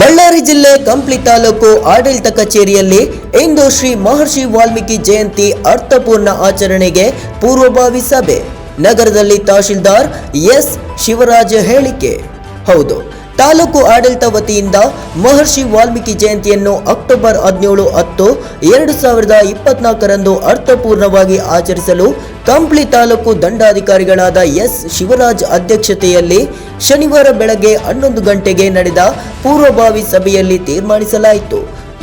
ಬಳ್ಳಾರಿ ಜಿಲ್ಲೆ ಕಂಪ್ಲಿ ತಾಲೂಕು ಆಡಳಿತ ಕಚೇರಿಯಲ್ಲಿ ಇಂದು ಶ್ರೀ ಮಹರ್ಷಿ ವಾಲ್ಮೀಕಿ ಜಯಂತಿ ಅರ್ಥಪೂರ್ಣ ಆಚರಣೆಗೆ ಪೂರ್ವಭಾವಿ ಸಭೆ. ನಗರದಲ್ಲಿ ತಹಶೀಲ್ದಾರ್ ಎಸ್. ಶಿವರಾಜ ಹೇಳಿಕೆ. ಹೌದು, ತಾಲೂಕು ಆಡಳಿತ ವತಿಯಿಂದ ಮಹರ್ಷಿ ವಾಲ್ಮೀಕಿ ಜಯಂತಿಯನ್ನು ಅಕ್ಟೋಬರ್ ಹದಿನೇಳು ಹತ್ತು, ಎರಡು ಸಾವಿರದ ಇಪ್ಪತ್ನಾಲ್ಕರಂದು ಅರ್ಥಪೂರ್ಣವಾಗಿ ಆಚರಿಸಲು ಕಂಪ್ಲಿ ತಾಲೂಕು ದಂಡಾಧಿಕಾರಿಗಳಾದ ಎಸ್ ಶಿವರಾಜ್ ಅಧ್ಯಕ್ಷತೆಯಲ್ಲಿ ಶನಿವಾರ ಬೆಳಗ್ಗೆ ಹನ್ನೊಂದು ಗಂಟೆಗೆ ನಡೆದ ಪೂರ್ವಭಾವಿ ಸಭೆಯಲ್ಲಿ ತೀರ್ಮಾನಿಸಲಾಯಿತು.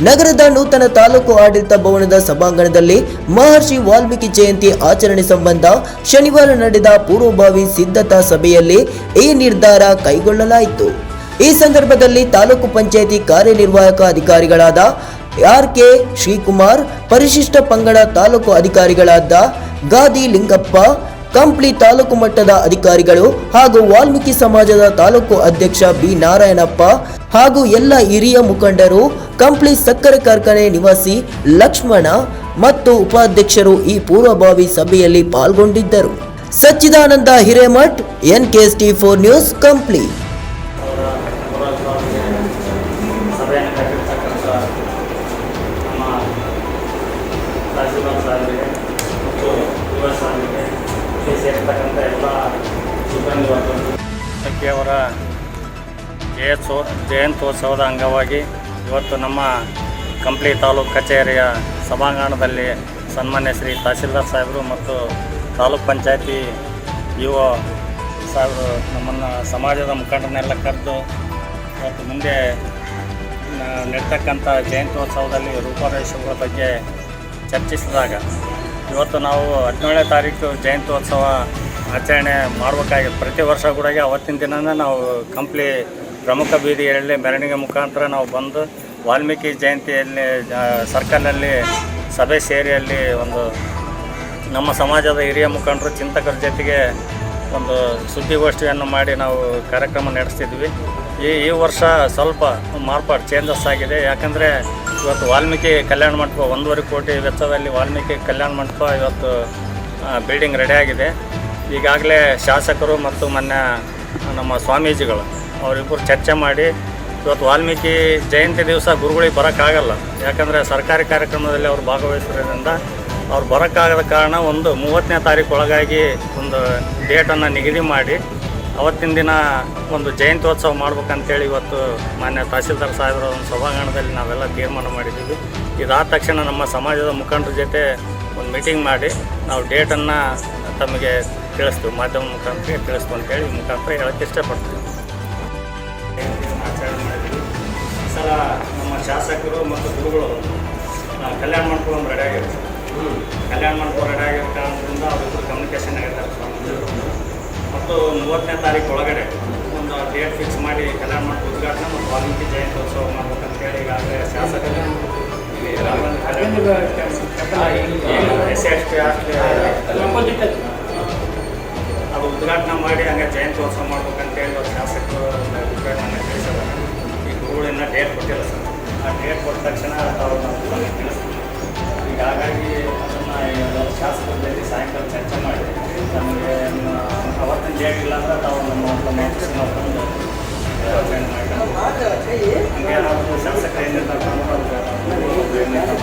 ನಗರದ ನೂತನ ತಾಲೂಕು ಆಡಳಿತ ಭವನದ ಸಭಾಂಗಣದಲ್ಲಿ ಮಹರ್ಷಿ ವಾಲ್ಮೀಕಿ ಜಯಂತಿ ಆಚರಣೆ ಸಂಬಂಧ ಶನಿವಾರ ನಡೆದ ಪೂರ್ವಭಾವಿ ಸಿದ್ಧತಾ ಸಭೆಯಲ್ಲಿ ಈ ನಿರ್ಧಾರ ಕೈಗೊಳ್ಳಲಾಯಿತು. ಈ ಸಂದರ್ಭದಲ್ಲಿ ತಾಲೂಕು ಪಂಚಾಯಿತಿ ಕಾರ್ಯನಿರ್ವಾಹಕ ಅಧಿಕಾರಿಗಳಾದ ಆರ್ ಕೆ ಶ್ರೀಕುಮಾರ್, ಪರಿಶಿಷ್ಟ ಪಂಗಡ ತಾಲೂಕು ಅಧಿಕಾರಿಗಳಾದ ಗಾದಿ ಲಿಂಗಪ್ಪ ಕಂಪ್ಲಿ ತಾಲೂಕು ಮಟ್ಟದ ಅಧಿಕಾರಿಗಳು ಹಾಗೂ ವಾಲ್ಮೀಕಿ ಸಮಾಜದ ತಾಲೂಕು ಅಧ್ಯಕ್ಷ ಬಿ ನಾರಾಯಣಪ್ಪ ಹಾಗೂ ಎಲ್ಲ ಹಿರಿಯ ಮುಖಂಡರು, ಕಂಪ್ಲಿ ಸಕ್ಕರೆ ಕಾರ್ಖಾನೆ ನಿವಾಸಿ ಲಕ್ಷ್ಮಣ ಮತ್ತು ಉಪಾಧ್ಯಕ್ಷರು ಈ ಪೂರ್ವಭಾವಿ ಸಭೆಯಲ್ಲಿ ಪಾಲ್ಗೊಂಡಿದ್ದರು. Sachchidananda Hiremath N K S T four news, Kampli. ಅವರ ಜಯತ್ಸೋ, ಜಯಂತ್ಯೋತ್ಸವದ ಅಂಗವಾಗಿ ಇವತ್ತು ನಮ್ಮ ಕಂಪ್ಲಿ ತಾಲೂಕು ಕಚೇರಿಯ ಸಭಾಂಗಣದಲ್ಲಿ ಸನ್ಮಾನ್ಯ ಶ್ರೀ ತಹಸೀಲ್ದಾರ್ ಸಾಹೇಬರು ಮತ್ತು ತಾಲೂಕ್ ಪಂಚಾಯತಿ ಒ ಸಾಹೇಬರು ನಮ್ಮನ್ನು ಸಮಾಜದ ಮುಖಂಡರನ್ನೆಲ್ಲ ಕರೆದು ಇವತ್ತು ಮುಂದೆ ನಡೀತಕ್ಕಂಥ ಜಯಂತ್ಯೋತ್ಸವದಲ್ಲಿ ರೂಪರೇಷಗಳ ಬಗ್ಗೆ ಚರ್ಚಿಸಿದಾಗ ಇವತ್ತು ನಾವು ಹದಿನೇಳನೇ ತಾರೀಕು ಜಯಂತ್ಯೋತ್ಸವ ಆಚರಣೆ ಮಾಡಬೇಕಾಗಿತ್ತು ಪ್ರತಿ ವರ್ಷ ಕೂಡ ಅವತ್ತಿನ ದಿನನೇ ನಾವು ಕಂಪ್ಲಿ ಪ್ರಮುಖ ಬೀದಿಯಲ್ಲಿ ಮೆರವಣಿಗೆ ಮುಖಾಂತರ ನಾವು ಬಂದು ವಾಲ್ಮೀಕಿ ಜಯಂತಿಯಲ್ಲಿ ಸರ್ಕಲ್ನಲ್ಲಿ, ಸಭೆ ಸೇರಿ ಅಲ್ಲಿ ಒಂದು ನಮ್ಮ ಸಮಾಜದ ಹಿರಿಯ ಮುಖಂಡರು ಚಿಂತಕರ ಜೊತೆಗೆ ಒಂದು ಸುದ್ದಿಗೋಷ್ಠಿಯನ್ನು ಮಾಡಿ ನಾವು ಕಾರ್ಯಕ್ರಮ ನಡೆಸ್ತಿದ್ವಿ. ಈ ಈ ವರ್ಷ ಸ್ವಲ್ಪ ಮಾರ್ಪಾಡು ಚೇಂಜಸ್ ಆಗಿದೆ. ಯಾಕಂದರೆ ಇವತ್ತು ವಾಲ್ಮೀಕಿ ಕಲ್ಯಾಣ ಮಂಟಪ ಒಂದೂವರೆ ಕೋಟಿ ವೆಚ್ಚದಲ್ಲಿ ವಾಲ್ಮೀಕಿ ಕಲ್ಯಾಣ ಮಂಟಪ ಇವತ್ತು ಬಿಲ್ಡಿಂಗ್ ರೆಡಿಯಾಗಿದೆ ಈಗಾಗಲೇ ಶಾಸಕರು ಮತ್ತು ಮೊನ್ನೆ ನಮ್ಮ ಸ್ವಾಮೀಜಿಗಳು ಅವರಿಬ್ಬರು ಚರ್ಚೆ ಮಾಡಿ ಇವತ್ತು ವಾಲ್ಮೀಕಿ ಜಯಂತಿ ದಿವಸ ಗುರುಗಳಿಗೆ ಬರೋಕ್ಕಾಗಲ್ಲ. ಯಾಕಂದರೆ ಸರ್ಕಾರಿ ಕಾರ್ಯಕ್ರಮದಲ್ಲಿ ಅವರು ಭಾಗವಹಿಸಿರೋದ್ರಿಂದ ಅವ್ರು ಬರೋಕ್ಕಾಗದ ಕಾರಣ ಒಂದು ಮೂವತ್ತನೇ ತಾರೀಕು ಒಳಗಾಗಿ ಒಂದು ಡೇಟನ್ನು ನಿಗದಿ ಮಾಡಿ ಅವತ್ತಿನ ದಿನ ಒಂದು ಜಯಂತ್ಯೋತ್ಸವ ಮಾಡ್ಬೇಕಂತೇಳಿ ಇವತ್ತು ಮಾನ್ಯ ತಹಸೀಲ್ದಾರ್ ಸಾಹೇಬರ ಒಂದು ಸಭಾಂಗಣದಲ್ಲಿ ನಾವೆಲ್ಲ ತೀರ್ಮಾನ ಮಾಡಿದ್ದೀವಿ. ಇದಾದ ತಕ್ಷಣ ನಮ್ಮ ಸಮಾಜದ ಮುಖಂಡರ ಜೊತೆ ಒಂದು ಮೀಟಿಂಗ್ ಮಾಡಿ ನಾವು ಡೇಟನ್ನು ತಮಗೆ ತಿಳಿಸ್ತೀವಿ ಮಾಧ್ಯಮ ಮುಖಾಂತರ ತಿಳಿಸ್ತು ಅಂತೇಳಿ ಹೇಳಿ ಮುಖಾಂತರ ಹೇಳಕ್ಕೆ ಇಷ್ಟಪಡ್ತೀವಿ ಆಚರಣೆ ಮಾಡಿದ್ವಿ ಈ ಸಲ ನಮ್ಮ ಶಾಸಕರು ಮತ್ತು ಗುರುಗಳು ಕಲ್ಯಾಣ ಮಂಟಪ ರೆಡಿ ಆಗಿರ್ತಾರೆ ಕಲ್ಯಾಣ ಮಂಟಪ ರೆಡಿ ಆಗಿರೋ ಕಾರಣದಿಂದ ಕಮ್ಯುನಿಕೇಷನ್ ಆಗಿರ್ತಾರೆ. ಮತ್ತು ಮೂವತ್ತನೇ ತಾರೀಕು ಒಳಗಡೆ ಒಂದು ಡೇಟ್ ಫಿಕ್ಸ್ ಮಾಡಿ ಕಲ್ಯಾಣ ಮಂಟಪ ಉದ್ಘಾಟನೆ ಮತ್ತು ವಾಲ್ಮೀಕಿ ಜಯಂತ್ಯೋತ್ಸವ ಮಾಡ್ಬೇಕಂತೇಳಿ ಈಗಾಗಲೇ ಶಾಸಕರು ಎಸ್ ಎಸ್ ಟಿ ಉದ್ಘಾಟನೆ ಮಾಡಿ ಹಂಗೆ ಜಯಂತ್ಯೋತ್ಸವ ಮಾಡ್ಬೇಕಂತೇಳಿ ಅವ್ರು ಶಾಸಕರು ಉದ್ಘಾಟನೆ ತಿಳಿಸಿದ್ದಾರೆ. ಈ ಗುರುಗಳಿನ್ನ ಡೇಟ್ ಕೊಟ್ಟಿಲ್ಲ ಸರ್. ಆ ಡೇಟ್ ಕೊಟ್ಟ ತಕ್ಷಣ ನಾವು ತಮಗೆ ತಿಳಿಸ್ತೀವಿ. ಈಗ ಹಾಗಾಗಿ ಅದನ್ನು ಶಾಸಕರ ಜೊತೆ ಸಾಯಂಕಾಲ ಚರ್ಚೆ ಮಾಡಿ ನಮಗೆ ಅವತ್ತಿನ ಡೇಟ್ ಇಲ್ಲ ಅಂದ್ರೆ ತಾವು ನಮ್ಮ ನಮ್ಮ ಆಫೀಸಿಗೆ ಮಾಡ್ಕೊಂಡು ಬಂದು ಆಚರಣೆ ಮಾಡಿ ಹಂಗೆ ಏನಾದರೂ ಶಾಸಕರು ಏನು ನಿರ್ಧಾರ ಮಾಡ್ತಾರೆ